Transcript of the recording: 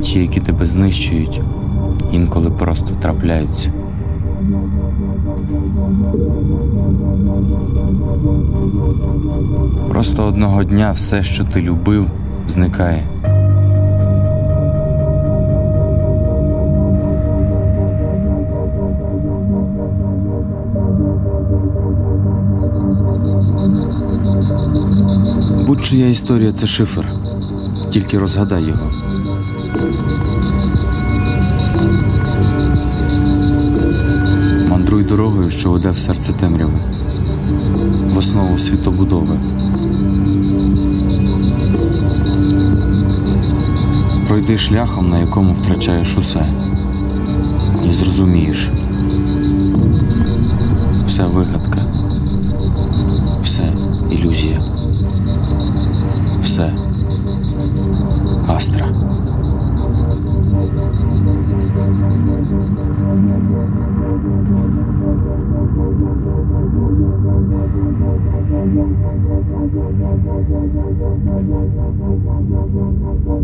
Ті, які тебе знищують, інколи просто трапляються. Просто одного дня все, що ти любив, зникає. Будь-чия історія це шифр. Тільки розгадай його. Мандруй дорогою, що веде в серце темряви, в основу світобудови. Пройди шляхом, на якому втрачаєш усе, і зрозумієш. Все вигадка, все ілюзія, все Thank you.